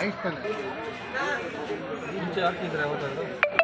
Ice ತಾನೆ ಮುಂಚೆ ಹಾಕಿದ್ರೆ ಯಾವತ್ತಾದ್ರು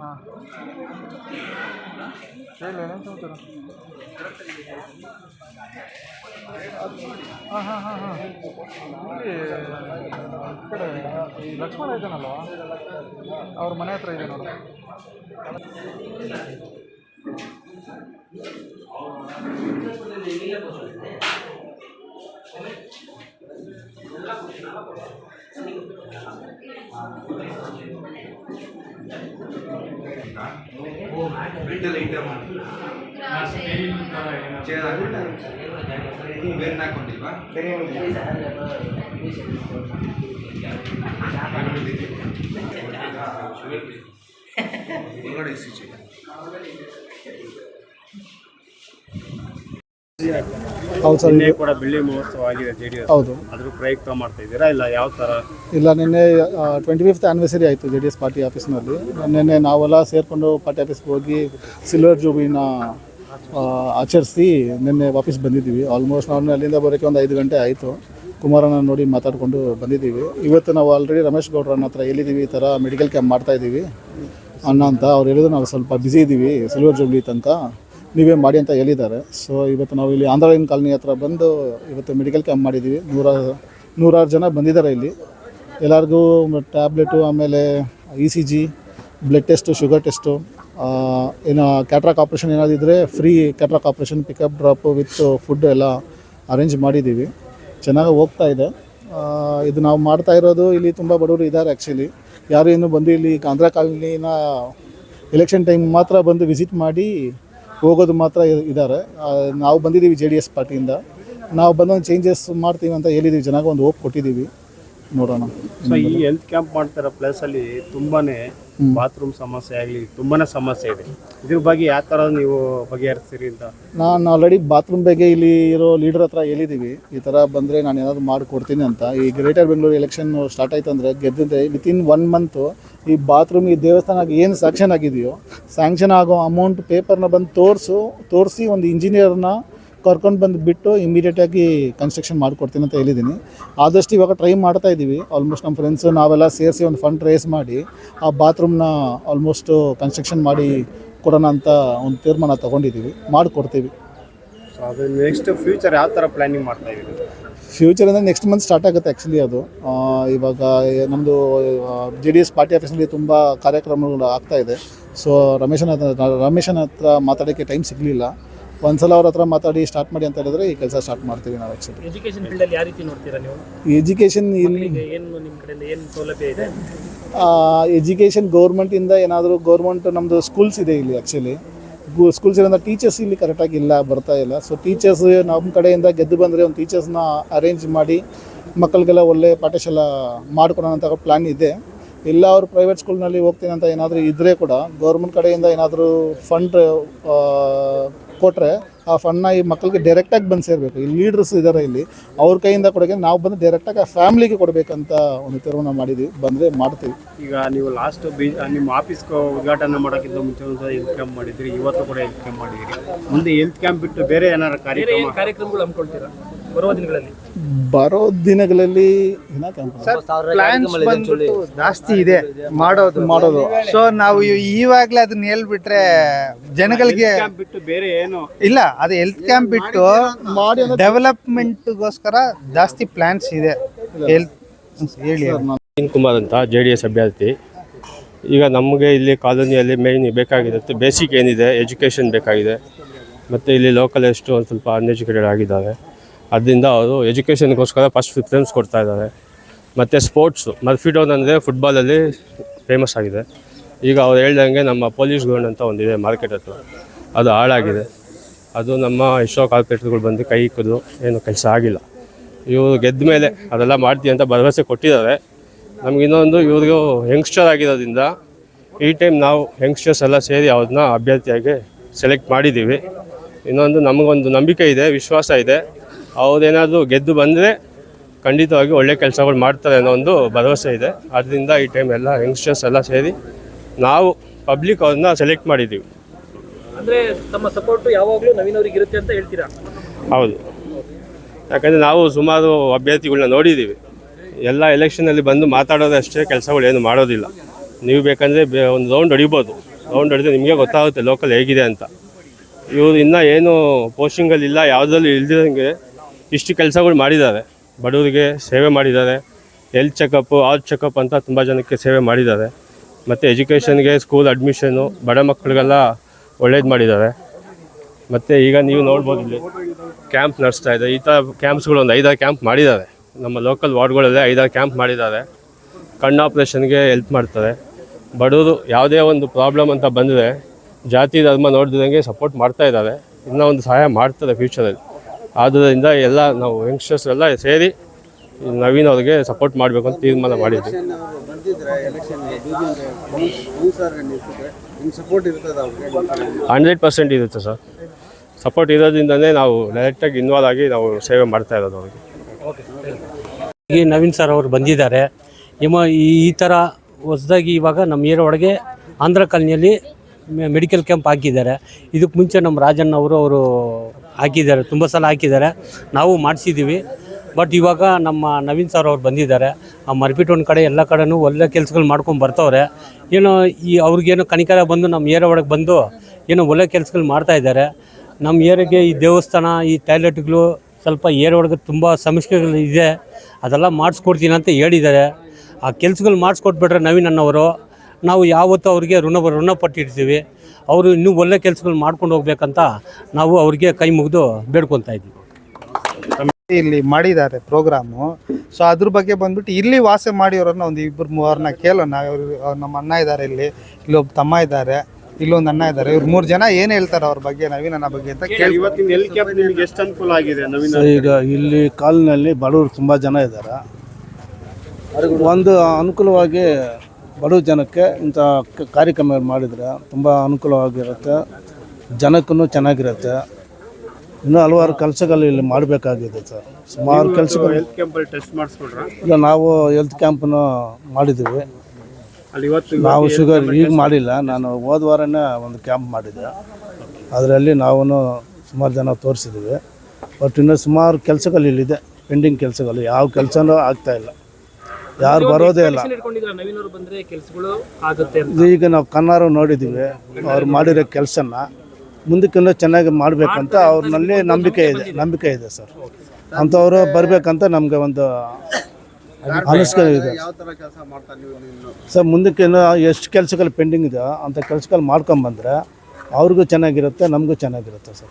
ಹಾಂ ಹೇಳಿ ಏನೇನು ಹಾಂ ಹಾಂ ಹಾಂ ಹಾಂ ಈ ಕಡೆ ಲಕ್ಷ್ಮಣ ಇದ್ದಾನಲ್ಲ ಅವ್ರ ಮನೆ ಹತ್ರ ಇದೆ ನೋಡು ಬೆಡ್ಡಲ್ಲಿ ಐಟಮ್ ಚೇರ್ ಬೇರೆ ಹಾಕೊಂಡಿಲ್ವಾ ಸಿ ಚಿ ಹೌದು ಸರ್ ನಿನ್ನೆ ಕೂಡ ಬೆಳ್ಳಿ ಮಹೋತ್ಸವ ಆಗಿದೆ ಜೆ ಡಿ ಎಸ್ ಹೌದು. ಅದ್ರ ಪ್ರಯುಕ್ತ ಮಾಡ್ತಾ ಇದ್ದೀರಾ? ಇಲ್ಲ ಯಾವ ತರ? ಇಲ್ಲ ನಿನ್ನೆ ಟ್ವೆಂಟಿ ಫಿಫ್ತ್ ಆ್ಯನಿವರ್ಸರಿ ಆಯಿತು ಜೆ ಡಿ ಎಸ್ ಪಾರ್ಟಿ ಆಫೀಸ್ನಲ್ಲಿ. ನಿನ್ನೆ ನಾವೆಲ್ಲ ಸೇರಿಕೊಂಡು ಪಾರ್ಟಿ ಆಫೀಸ್ಗೆ ಹೋಗಿ ಸಿಲ್ವರ್ ಜೂಬಿನ ಆಚರಿಸಿ ನಿನ್ನೆ ವಾಪಸ್ ಬಂದಿದ್ದೀವಿ. ಆಲ್ಮೋಸ್ಟ್ ನಾವು ಅಲ್ಲಿಂದ ಬರೋಕ್ಕೆ ಒಂದು ಐದು ಗಂಟೆ ಆಯಿತು. ಕುಮಾರನ ನೋಡಿ ಮಾತಾಡಿಕೊಂಡು ಬಂದಿದ್ದೀವಿ. ಇವತ್ತು ನಾವು ಆಲ್ರೆಡಿ ರಮೇಶ್ ಗೌಡ್ರನ್ನ ಹತ್ರ ಎಲ್ಲಿದ್ದೀವಿ ಈ ಥರ ಮೆಡಿಕಲ್ ಕ್ಯಾಂಪ್ ಮಾಡ್ತಾಯಿದ್ದೀವಿ ಅಣ್ಣ ಅಂತ ಅವ್ರು ಹೇಳಿದ್ರು ನಾವು ಸ್ವಲ್ಪ ಬ್ಯುಸಿ ಇದ್ದೀವಿ ಸಿಲ್ವರ್ ಜೂಬ್ಲಿ ತನಕ. ನೀವೇ ಮಾಡಿ ಅಂತ ಹೇಳಿದ್ದಾರೆ. ಸೊ ಇವತ್ತು ನಾವು ಇಲ್ಲಿ ಆಂಧ್ರಲಿನ್ ಕಾಲನಿ ಹತ್ರ ಬಂದು ಇವತ್ತು ಮೆಡಿಕಲ್ ಕ್ಯಾಂಪ್ ಮಾಡಿದ್ದೀವಿ. ನೂರ, ನೂರಾರು ಜನ ಬಂದಿದ್ದಾರೆ ಇಲ್ಲಿ. ಎಲ್ಲರಿಗೂ ಟ್ಯಾಬ್ಲೆಟು ಆಮೇಲೆ E C G blood test sugar test ಏನು ಕ್ಯಾಟ್ರಾಕ್ ಆಪ್ರೇಷನ್ ಏನಾದರೂ ಇದ್ದರೆ free cataract operation pickup drop with food ಎಲ್ಲ ಅರೇಂಜ್ ಮಾಡಿದ್ದೀವಿ. ಚೆನ್ನಾಗಿ ಹೋಗ್ತಾ ಇದೆ. ಇದು ನಾವು ಮಾಡ್ತಾ ಇರೋದು ಇಲ್ಲಿ ತುಂಬ ಬಡವರು ಇದ್ದಾರೆ ಆ್ಯಕ್ಚುಲಿ ಯಾರು ಇನ್ನೂ ಬಂದು ಇಲ್ಲಿ ಆಂಧ್ರ ಕಾಲನಿನ ಎಲೆಕ್ಷನ್ ಟೈಮ್ ಮಾತ್ರ ಬಂದು ವಿಸಿಟ್ ಮಾಡಿ ಹೋಗೋದು ಮಾತ್ರ ಇದ್ದಾರೆ ನಾವು ಬಂದಿದ್ದೀವಿ ಜೆ ಡಿ ಎಸ್ ಪಾರ್ಟಿಯಿಂದ. ನಾವು ಬಂದೊಂದು ಚೇಂಜಸ್ ಮಾಡ್ತೀವಿ ಅಂತ ಹೇಳಿದ್ದೀವಿ. ಜನಕ್ಕೆ ಒಂದು ಹೋಪ್ ಕೊಟ್ಟಿದ್ದೀವಿ. ನೋಡೋಣ. ಸೊ ಈ ಹೆಲ್ತ್ ಕ್ಯಾಂಪ್ ಮಾಡ್ತಿರೋ ಪ್ಲೇಸ್ ಅಲ್ಲಿ ತುಂಬಾನೇ ಬಾತ್ರೂಮ್ ಸಮಸ್ಯೆ ಆಗಲಿ ತುಂಬಾನೇ ಸಮಸ್ಯೆ ಇದೆ. ಇದ್ರ ಬಗ್ಗೆ ಯಾವ ತರ ನೀವು ಬಗೆಹರಿಸ್ತೀರಿ ಅಂತ? ನಾನು ಆಲ್ರೆಡಿ ಬಾತ್ರೂಮ್ ಬಗ್ಗೆ ಇಲ್ಲಿ ಇರೋ ಲೀಡರ್ ಹತ್ರ ಹೇಳಿದೀವಿ. ಈ ಥರ ಬಂದರೆ ನಾನು ಏನಾದ್ರು ಮಾಡಿಕೊಡ್ತೀನಿ ಅಂತ. ಈ ಗ್ರೇಟರ್ ಬೆಂಗಳೂರು ಎಲೆಕ್ಷನ್ ಸ್ಟಾರ್ಟ್ ಆಯ್ತು ಅಂದರೆ ಗೆದ್ದಿದ್ರೆ ವಿತಿನ್ ಒನ್ ಮಂತು ಈ ಬಾತ್ರೂಮ್ ಈ ದೇವಸ್ಥಾನಕ್ಕೆ ಏನು ಸ್ಯಾಂಕ್ಷನ್ ಆಗಿದೆಯೋ ಸ್ಯಾಂಕ್ಷನ್ ಆಗೋ ಅಮೌಂಟ್ ಪೇಪರ್ನ ಬಂದು ತೋರಿಸು ತೋರಿಸಿ ಒಂದು ಇಂಜಿನಿಯರ್ನ ಕರ್ಕೊಂಡು ಬಂದು ಬಿಟ್ಟು ಇಮಿಡಿಯೇಟಾಗಿ ಕನ್ಸ್ಟ್ರಕ್ಷನ್ ಮಾಡಿಕೊಡ್ತೀನಿ ಅಂತ ಹೇಳಿದ್ದೀನಿ ಆದಷ್ಟು ಇವಾಗ ಟ್ರೈ ಮಾಡ್ತಾ ಇದ್ದೀವಿ ಆಲ್ಮೋಸ್ಟ್ ನಮ್ಮ ಫ್ರೆಂಡ್ಸು ನಾವೆಲ್ಲ ಸೇರಿಸಿ ಒಂದು ಫಂಡ್ ರೇಸ್ ಮಾಡಿ ಆ ಬಾತ್ರೂಮ್ನ ಆಲ್ಮೋಸ್ಟು ಕನ್ಸ್ಟ್ರಕ್ಷನ್ ಮಾಡಿ ಕೊಡೋಣ ಅಂತ ಒಂದು ತೀರ್ಮಾನ ತೊಗೊಂಡಿದ್ದೀವಿ ಮಾಡಿಕೊಡ್ತೀವಿ. ಸೊ ಅದು ನೆಕ್ಸ್ಟ್ ಫ್ಯೂಚರ್ ಯಾವ ಥರ ಪ್ಲಾನಿಂಗ್ ಮಾಡ್ತಾ ಇದ್ದೀವಿ ಫ್ಯೂಚರ್ ಅಂದರೆ ನೆಕ್ಸ್ಟ್ ಮಂತ್ ಸ್ಟಾರ್ಟ್ ಆಗುತ್ತೆ ಆ್ಯಕ್ಚುಲಿ ಅದು. ಇವಾಗ ನಮ್ಮದು ಜೆ ಡಿ ಎಸ್ ಪಾರ್ಟಿ ಆಫೀಸಲ್ಲಿ ತುಂಬ ಕಾರ್ಯಕ್ರಮಗಳು ಆಗ್ತಾ ಇದೆ. ಸೊ ರಮೇಶನ ಹತ್ರ ರಮೇಶನ ಹತ್ರ ಮಾತಾಡೋಕ್ಕೆ ಟೈಮ್ ಸಿಗಲಿಲ್ಲ. ಒಂದ್ಸಲ ಅವ್ರ ಹತ್ರ ಮಾತಾಡಿ ಸ್ಟಾರ್ಟ್ ಮಾಡಿ ಅಂತ ಹೇಳಿದ್ರೆ ಈ ಕೆಲಸ ಸ್ಟಾರ್ಟ್ ಮಾಡ್ತೀವಿ ನಾವು ಆ್ಯಕ್ಚುಲಿ ಎಜುಕೇಶನ್ ಫೀಲ್ಡಲ್ಲಿ ಯಾವ ರೀತಿ ನೋಡ್ತೀರಾ ನೀವು? ಎಜುಕೇಷನ್ ಇಲ್ಲಿ ಏನು ನಿಮ್ಮ ಕಡೆಯಿಂದ ಏನು ಸೌಲಭ್ಯ ಇದೆ? ಎಜುಕೇಷನ್ ಗೌರ್ಮೆಂಟಿಂದ ಏನಾದರೂ ಗೌರ್ಮೆಂಟ್ ನಮ್ಮದು ಸ್ಕೂಲ್ಸ್ ಇದೆ ಇಲ್ಲಿ ಆ್ಯಕ್ಚುಲಿ ಸ್ಕೂಲ್ಸ್ ಇರೋಂಥ ಟೀಚರ್ಸ್ ಇಲ್ಲಿ ಕರೆಕ್ಟಾಗಿ ಇಲ್ಲ ಬರ್ತಾ ಇಲ್ಲ. ಸೊ ಟೀಚರ್ಸ್ ನಮ್ಮ ಕಡೆಯಿಂದ ಗೆದ್ದು ಬಂದರೆ ಒಂದು ಟೀಚರ್ಸ್ನ ಅರೇಂಜ್ ಮಾಡಿ ಮಕ್ಕಳಿಗೆಲ್ಲ ಒಳ್ಳೆ ಪಾಠಶಾಲ ಮಾಡ್ಕೊಡೋಣ ಅಂತ ಪ್ಲ್ಯಾನ್ ಇದೆ. ಇಲ್ಲ ಅವರು ಪ್ರೈವೇಟ್ ಸ್ಕೂಲ್ನಲ್ಲಿ ಹೋಗ್ತೀನಿ ಅಂತ ಏನಾದರೂ ಇದ್ದರೆ ಕೂಡ ಗೌರ್ಮೆಂಟ್ ಕಡೆಯಿಂದ ಏನಾದರೂ ಫಂಡ್ ಕೊಟ್ಟರೆ ಆ ಫಂಡ್ನ ಈ ಮಕ್ಕಳಿಗೆ ಡೈರೆಕ್ಟಾಗಿ ಬಂದು ಸೇರಬೇಕು. ಈ ಲೀಡರ್ಸ್ ಇದ್ದಾರೆ ಇಲ್ಲಿ. ಅವ್ರ ಕೈಯಿಂದ ಕೊಡೋಕೆ ನಾವು ಬಂದು ಡೈರೆಕ್ಟಾಗಿ ಆ ಫ್ಯಾಮ್ಲಿಗೆ ಕೊಡಬೇಕಂತ ಒಂದು ತೀರ್ಮಾನ ಮಾಡಿದ್ವಿ ಬಂದರೆ ಮಾಡ್ತೀವಿ. ಈಗ ನೀವು ಲಾಸ್ಟ್ ಬಿ ನಿಮ್ಮ ಆಫೀಸ್ ಉದ್ಘಾಟನೆ ಮಾಡೋಕ್ಕಿಂತ ಮುಂಚೆ ಒಂದು ಹೆಲ್ತ್ ಕ್ಯಾಂಪ್ ಮಾಡಿದ್ರಿ ಇವತ್ತು ಕೂಡ ಹೆಲ್ತ್ ಕ್ಯಾಂಪ್ ಮಾಡಿದಿರಿ ಮುಂದೆ ಹೆಲ್ತ್ ಕ್ಯಾಂಪ್ ಬಿಟ್ಟು ಬೇರೆ ಏನಾರು ಕಾರ್ಯಕ್ರಮ? ಕಾರ್ಯಕ್ರಮಗಳು ಹಮ್ಮಿಕೊಳ್ತೀರಾ? ಬರುವ ದಿನಗಳಲ್ಲಿ? ಬರೋ ದಿನಗಳಲ್ಲಿ ಪ್ಲಾನ್ಸ್ ಬಂದ್ಬಿಟ್ಟು ಜಾಸ್ತಿ ಇದೆ. ಮಾಡೋದು. ಮಾಡೋದು. ಸೊ ನಾವು ಈವಾಗ್ಲೇ ಇವಾಗ್ಲೇ ಅದನ್ನ ಹೇಳ್ಬಿಟ್ರೆ ಜನಗಳಿಗೆ ಕ್ಯಾಂಪ್ ಬಿಟ್ಟು ಬೇರೆ ಏನು? ಇಲ್ಲ ಅದು ಹೆಲ್ತ್ ಕ್ಯಾಂಪ್ ಬಿಟ್ಟು ಮಾಡಿ ಡೆವಲಪ್ಮೆಂಟ್ಗೋಸ್ಕರ ಜಾಸ್ತಿ ಪ್ಲಾನ್ಸ್ ಇದೆ. ಹೆಲ್ತ್ ಹೇಳಿ ಸರ್ ನಾನು ನವೀನ್ ಕುಮಾರ್ ಅಂತ ಜೆ ಡಿ ಎಸ್ ಅಭ್ಯರ್ಥಿ. ಈಗ ನಮಗೆ ಇಲ್ಲಿ ಕಾಲೋನಿಯಲ್ಲಿ ಮೇಯ್ನ್ ಬೇಕಾಗಿರುತ್ತೆ ಬೇಸಿಕ್ ಏನಿದೆ? ಎಜುಕೇಷನ್ ಬೇಕಾಗಿದೆ. ಮತ್ತು ಇಲ್ಲಿ ಲೋಕಲ್ ಎಷ್ಟು ಒಂದು ಸ್ವಲ್ಪ ಅನ್ಎಜುಕೇಟೆಡ್ ಆಗಿದ್ದಾರೆ. ಅದರಿಂದ ಅವರು ಎಜುಕೇಷನ್ಗೋಸ್ಕರ ಫಸ್ಟ್ ಪ್ರಿಫರೆನ್ಸ್ ಕೊಡ್ತಾ ಇದ್ದಾರೆ. ಮತ್ತು ಸ್ಪೋರ್ಟ್ಸು ಮರ್ಫಿಡೋನ್ ಅಂದರೆ ಫುಟ್ಬಾಲಲ್ಲಿ ಫೇಮಸ್ ಆಗಿದೆ. ಈಗ ಅವ್ರು ಹೇಳ್ದಂಗೆ ನಮ್ಮ ಪೊಲೀಸ್ ಗ್ರೌಂಡ್ ಅಂತ ಒಂದಿದೆ ಮಾರ್ಕೆಟ್ ಹತ್ರ. ಅದು ಹಾಳಾಗಿದೆ. ಅದು ನಮ್ಮ ಇಶೋ ಕಾರ್ಪೊರೇಟ್ಗಳು ಬಂದು ಕೈ ಇಕ್ಕಿದ್ರು ಏನು ಕೆಲಸ ಆಗಿಲ್ಲ. ಇವರು ಗೆದ್ದ ಮೇಲೆ ಅದೆಲ್ಲ ಮಾಡ್ತೀವಿ ಅಂತ ಭರವಸೆ ಕೊಟ್ಟಿದ್ದಾರೆ. ನಮ್ಗೆ ಇನ್ನೊಂದು ಇವ್ರಿಗೂ ಯಂಗ್ಸ್ಟರ್ ಆಗಿರೋದ್ರಿಂದ ಈ ಟೈಮ್ ನಾವು ಯಂಗ್ಸ್ಟರ್ಸ್ ಎಲ್ಲ ಸೇರಿ ಅವ್ರನ್ನ ಅಭ್ಯರ್ಥಿಯಾಗಿ ಸೆಲೆಕ್ಟ್ ಮಾಡಿದ್ದೀವಿ. ಇನ್ನೊಂದು ನಮಗೊಂದು ನಂಬಿಕೆ ಇದೆ, ವಿಶ್ವಾಸ ಇದೆ. ಅವ್ರೇನಾದರೂ ಗೆದ್ದು ಬಂದರೆ ಖಂಡಿತವಾಗಿ ಒಳ್ಳೆ ಕೆಲಸಗಳು ಮಾಡ್ತಾರೆ ಅನ್ನೋ ಒಂದು ಭರವಸೆ ಇದೆ. ಆದ್ದರಿಂದ ಈ ಟೈಮ್ ಎಲ್ಲ ಯಂಗ್ಸ್ಟರ್ಸ್ ಎಲ್ಲ ಸೇರಿ ನಾವು ಪಬ್ಲಿಕ್ ಅವ್ರನ್ನ ಸೆಲೆಕ್ಟ್ ಮಾಡಿದ್ದೀವಿ. ಅಂದರೆ ತಮ್ಮ ಸಪೋರ್ಟು ಯಾವಾಗಲೂ ನವೀನ್ ಅವ್ರಿಗೆ ಇರುತ್ತೆ ಅಂತ ಹೇಳ್ತೀರಾ? ಹೌದು. ಯಾಕಂದರೆ ನಾವು ಸುಮಾರು ಅಭ್ಯರ್ಥಿಗಳನ್ನ ನೋಡಿದ್ದೀವಿ. ಎಲ್ಲ ಎಲೆಕ್ಷನಲ್ಲಿ ಬಂದು ಮಾತಾಡೋದಷ್ಟೇ ಕೆಲಸಗಳು ಏನು ಮಾಡೋದಿಲ್ಲ. ನೀವು ಬೇಕಂದರೆ ಬೇ ಒಂದು ರೌಂಡ್ ಹೊಡಿಬೋದು. ರೌಂಡ್ ಹೊಡೆದ್ರೆ ನಿಮಗೆ ಗೊತ್ತಾಗುತ್ತೆ ಲೋಕಲ್ ಹೇಗಿದೆ ಅಂತ. ಇವರು ಇನ್ನೂ ಏನು ಪೋಸ್ಟಿಂಗಲ್ಲಿ ಇಲ್ಲ ಯಾವುದ್ರಲ್ಲೂ ಇಲ್ದಿರಂಗೆ ಇಷ್ಟು ಕೆಲಸಗಳು ಮಾಡಿದ್ದಾರೆ. ಬಡವರಿಗೆ ಸೇವೆ ಮಾಡಿದ್ದಾರೆ. ಹೆಲ್ತ್ ಚೆಕಪ್ಪು ಆಲ್ ಚೆಕಪ್ ಅಂತ ತುಂಬ ಜನಕ್ಕೆ ಸೇವೆ ಮಾಡಿದ್ದಾರೆ. ಮತ್ತು ಎಜುಕೇಷನ್ಗೆ ಸ್ಕೂಲ್ ಅಡ್ಮಿಷನು ಬಡ ಮಕ್ಕಳಿಗೆಲ್ಲ ಒಳ್ಳೇದು ಮಾಡಿದ್ದಾರೆ. ಮತ್ತು ಈಗ ನೀವು ನೋಡ್ಬೋದು ಇಲ್ಲಿ ಕ್ಯಾಂಪ್ ನಡೆಸ್ತಾ ಇದೆ. ಈ ಥರ ಕ್ಯಾಂಪ್ಸ್ಗಳು ಒಂದು ಐದಾರು ಕ್ಯಾಂಪ್ ಮಾಡಿದ್ದಾರೆ. ನಮ್ಮ ಲೋಕಲ್ ವಾರ್ಡ್ಗಳಲ್ಲೇ ಐದಾರು ಕ್ಯಾಂಪ್ ಮಾಡಿದ್ದಾರೆ. ಕಣ್ಣು ಆಪ್ರೇಷನ್ಗೆ ಹೆಲ್ಪ್ ಮಾಡ್ತಾರೆ. ಬಡವರು ಯಾವುದೇ ಒಂದು ಪ್ರಾಬ್ಲಮ್ ಅಂತ ಬಂದರೆ ಜಾತಿ, ಧರ್ಮ ನೋಡಿದಂಗೆ ಸಪೋರ್ಟ್ ಮಾಡ್ತಾ ಇದ್ದಾರೆ. ಇನ್ನೂ ಒಂದು ಸಹಾಯ ಮಾಡ್ತಾರೆ ಫ್ಯೂಚರಲ್ಲಿ ಆದ್ದರಿಂದ ಎಲ್ಲ ನಾವು ಯಂಗ್ಸ್ಟರ್ಸ್ ಎಲ್ಲ ಸೇರಿ ಈ ನವೀನ್ ಅವ್ರಿಗೆ ಸಪೋರ್ಟ್ ಮಾಡಬೇಕು ಅಂತ ತೀರ್ಮಾನ ಮಾಡಿದ್ವಿ. ಹಂಡ್ರೆಡ್ ಪರ್ಸೆಂಟ್ ಇರುತ್ತೆ ಸರ್ ಸಪೋರ್ಟ್ ಇರೋದ್ರಿಂದನೇ ನಾವು ಡೈರೆಕ್ಟಾಗಿ ಇನ್ವಾಲ್ವ್ ಆಗಿ ನಾವು ಸೇವೆ ಮಾಡ್ತಾ ಇರೋದು ಅವ್ರಿಗೆ. ಈಗ ನವೀನ್ ಸರ್ ಅವರು ಬಂದಿದ್ದಾರೆ. ನಿಮ್ಮ ಈ ಈ ಥರ ಹೊಸದಾಗಿ ಇವಾಗ ನಮ್ಮ ಏರ ಒಳಗೆ ಆಂಧ್ರ ಕಾಲನಿಯಲ್ಲಿ ಮೆಡಿಕಲ್ ಕ್ಯಾಂಪ್ ಹಾಕಿದ್ದಾರೆ. ಇದಕ್ಕೆ ಮುಂಚೆ ನಮ್ಮ ರಾಜಣ್ಣ ಅವರು ಅವರು ಹಾಕಿದ್ದಾರೆ, ತುಂಬ ಸಲ ಹಾಕಿದ್ದಾರೆ. ನಾವು ಮಾಡಿಸಿದ್ದೀವಿ ಬಟ್ ಇವಾಗ ನಮ್ಮ ನವೀನ್ ಸರ್ ಅವ್ರು ಬಂದಿದ್ದಾರೆ. ಆ ಮರ್ಪಿಟ್ಟು ಒಂದು ಕಡೆ, ಎಲ್ಲ ಕಡೆನೂ ಒಳ್ಳೆ ಕೆಲಸಗಳು ಮಾಡ್ಕೊಂಡು ಬರ್ತವ್ರೆ. ಏನೋ ಈ ಅವ್ರಿಗೇನೋ ಕನಿಕರ ಬಂದು ನಮ್ಮ ಏರಿಯಾ ಒಳಗೆ ಬಂದು ಏನೋ ಒಳ್ಳೆ ಕೆಲಸಗಳು ಮಾಡ್ತಾ ಇದ್ದಾರೆ. ನಮ್ಮ ಏರಿಗೆ ಈ ದೇವಸ್ಥಾನ, ಈ ಟಾಯ್ಲೆಟ್ಗಳು ಸ್ವಲ್ಪ ಏರಿಯಾ ಒಳಗೆ ತುಂಬ ಸಮಸ್ಯೆಗಳು ಇದೆ. ಅದೆಲ್ಲ ಮಾಡಿಸ್ಕೊಡ್ತೀನಿ ಅಂತ ಹೇಳಿದ್ದಾರೆ. ಆ ಕೆಲಸಗಳು ಮಾಡಿಸ್ಕೊಟ್ಬಿಟ್ರೆ ನವೀನ್ ಅನ್ನೋರು, ನಾವು ಯಾವತ್ತೂ ಅವ್ರಿಗೆ ಋಣ ಋಣಪಟ್ಟಿರ್ತೀವಿ ಅವರು ಇನ್ನೂ ಒಳ್ಳೆ ಕೆಲಸಗಳು ಮಾಡ್ಕೊಂಡು ಹೋಗ್ಬೇಕಂತ ನಾವು ಅವ್ರಿಗೆ ಕೈ ಮುಗಿದು ಬೇಡ್ಕೊತಾ ಇದ್ದೀವಿ. ಇಲ್ಲಿ ಮಾಡಿದ್ದಾರೆ ಪ್ರೋಗ್ರಾಮು. ಸೊ ಅದ್ರ ಬಗ್ಗೆ ಬಂದ್ಬಿಟ್ಟು ಇಲ್ಲಿ ವಾಸ ಮಾಡಿರೋರನ್ನ ಒಂದು ಇಬ್ಬರು ಮೂವರನ್ನ ಕೇಳೋಣ. ಇವ್ರು ಅವ್ರು ನಮ್ಮ ಅಣ್ಣ ಇದ್ದಾರೆ ಇಲ್ಲಿ. ಇಲ್ಲೊಬ್ಬ ತಮ್ಮ ಇದ್ದಾರೆ ಇಲ್ಲೊಂದು ಅಣ್ಣ ಇದ್ದಾರೆ ಇವ್ರು ಮೂರು ಜನ ಏನು ಹೇಳ್ತಾರೆ ಅವ್ರ ಬಗ್ಗೆ ನವೀನ್ ಅಣ್ಣ ಬಗ್ಗೆ ಅಂತ ಕೇಳಿ. ಇವತ್ತಿನ ಎಲ್ ಕ್ಯಾಂಪ್ ನಿಮಗೆ ಎಷ್ಟು ಅನುಕೂಲ ಆಗಿದೆ ಈಗ ಇಲ್ಲಿ ಕಾಲಿನಲ್ಲಿ ಬಡವರು ತುಂಬ ಜನ ಇದ್ದಾರೆ ಒಂದು ಅನುಕೂಲವಾಗಿ ಬಡವ ಜನಕ್ಕೆ ಇಂಥ ಕಾರ್ಯಕ್ರಮ ಮಾಡಿದರೆ ತುಂಬ ಅನುಕೂಲವಾಗಿರುತ್ತೆ. ಜನಕ್ಕೂ ಚೆನ್ನಾಗಿರುತ್ತೆ. ಇನ್ನೂ ಹಲವಾರು ಕೆಲಸಗಳು ಇಲ್ಲಿ ಮಾಡಬೇಕಾಗಿದೆ ಸರ್. ಸುಮಾರು ಕೆಲಸಗಳು ಹೆಲ್ತ್ ಕ್ಯಾಂಪಲ್ಲಿ ಟೆಸ್ಟ್ ಮಾಡಿಸ್ಕೊಡ್ರ? ಇಲ್ಲ ನಾವು ಹೆಲ್ತ್ ಕ್ಯಾಂಪನ್ನು ಮಾಡಿದ್ದೀವಿ. ಅಲ್ಲಿ ಇವತ್ತು ನಾವು ಶುಗರ್ ಈಗ ಮಾಡಿಲ್ಲ. ನಾನು ಹೋದ ವಾರನೇ ಒಂದು ಕ್ಯಾಂಪ್ ಮಾಡಿದ್ದೆ ಅದರಲ್ಲಿ ನಾವು ಸುಮಾರು ಜನ ತೋರಿಸಿದ್ದೀವಿ. ಬಟ್ ಇನ್ನೂ ಸುಮಾರು ಕೆಲಸಗಳು ಇಲ್ಲಿದೆ. ಪೆಂಡಿಂಗ್ ಕೆಲಸಗಳು. ಯಾವ ಕೆಲಸನೂ ಆಗ್ತಾಯಿಲ್ಲ ಇಲ್ಲ. ಯಾರು ಬರೋದೇ ಇಲ್ಲ. ಇಟ್ಕೊಂಡಿದ್ರ ನವೀನ್ ಅವರು ಬಂದ್ರೆ ಕೆಲಸಗಳು ಆಗುತ್ತೆ ಅಂತ. ಈಗ ನಾವು ಕನ್ನಾರು ನೋಡಿದ್ದೀವಿ ಅವ್ರು ಮಾಡಿರೋ ಕೆಲಸನ. ಮುಂದಕ್ಕಿನ್ನೂ ಚೆನ್ನಾಗಿ ಮಾಡಬೇಕಂತ ಅವ್ರನಲ್ಲಿ ನಂಬಿಕೆ ಇದೆ. ನಂಬಿಕೆ ಇದೆ ಸರ್. ಅಂಥವರು ಬರಬೇಕಂತ ನಮಗೆ ಒಂದು ಅನಿಸ್ಕೆ ಇದೆ. ಸರ್ ಮುಂದಕ್ಕಿನ್ನ ಎಷ್ಟು ಕೆಲಸಗಳು ಪೆಂಡಿಂಗ್ ಇದೆ ಅಂಥ ಕೆಲಸಗಳು ಮಾಡ್ಕೊಂಬಂದ್ರೆ ಅವ್ರಿಗೂ ಚೆನ್ನಾಗಿರುತ್ತೆ ನಮಗೂ ಚೆನ್ನಾಗಿರುತ್ತೆ ಸರ್.